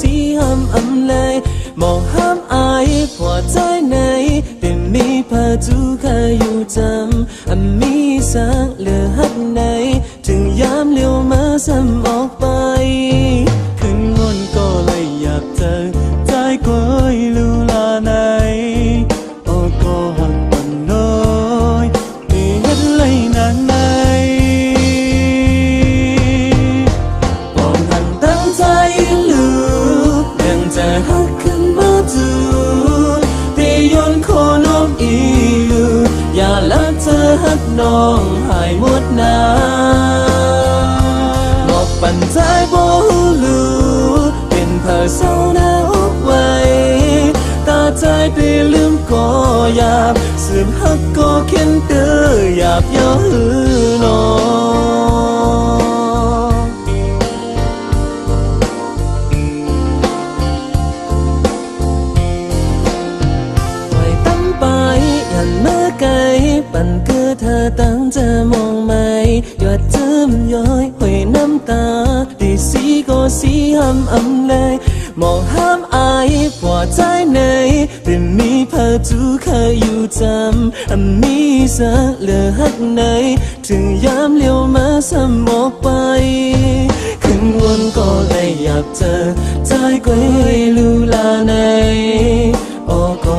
สีห้ำอำเลยมองห้ามอายพอใจในเป็นมีพาจูขคยอยู่จำอันมีสักเหลือ อย่าละเธอหักน้องหายหมดนาบอกปันใจบ่ลูเป็นเพอเศร้าหน้าอกไว้ตาใจไปลืมก็อยากสืบหักก็เข็นเตออยากย่อหือน ปั่นคือเธอตั้งจะมองไหมหยดเจิมย้อยหวยน้ำตาดีสีก็สีห้ำอำเลยมองห้ามอายหัวใจในเป็นมีเพอจูเคยอยู่จำอันมีสักเหลือหักในถึงยามเลี้ยวมาสมอกไปขึ้นวนก็เลยอยากเจอใจก็ให้ลูลาในโอ้ก็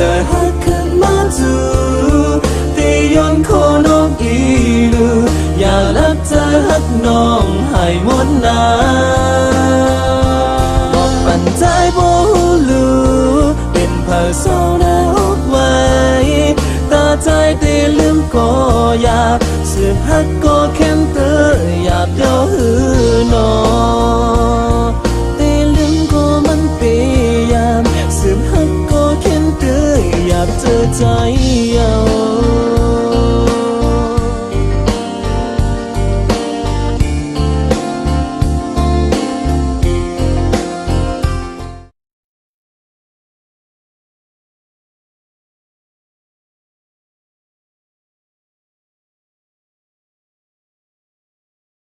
แบ่งจะหักขึ้นมาจูตียนโคนกอีลูอย่าลักเธอหักน้องให้หมดนาบอกปันใบเธอใจเยา